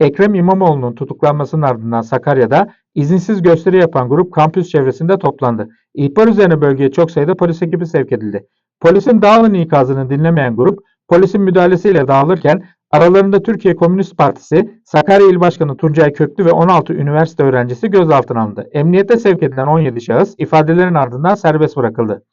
Ekrem İmamoğlu'nun tutuklanmasının ardından Sakarya'da izinsiz gösteri yapan grup kampüs çevresinde toplandı. İhbar üzerine bölgeye çok sayıda polis ekibi sevk edildi. Polisin dağılın ikazını dinlemeyen grup polisin müdahalesiyle dağılırken aralarında Türkiye Komünist Partisi, Sakarya İl Başkanı Tuncay Köklü ve 16 üniversite öğrencisi gözaltına alındı. Emniyete sevk edilen 17 şahıs ifadelerin ardından serbest bırakıldı.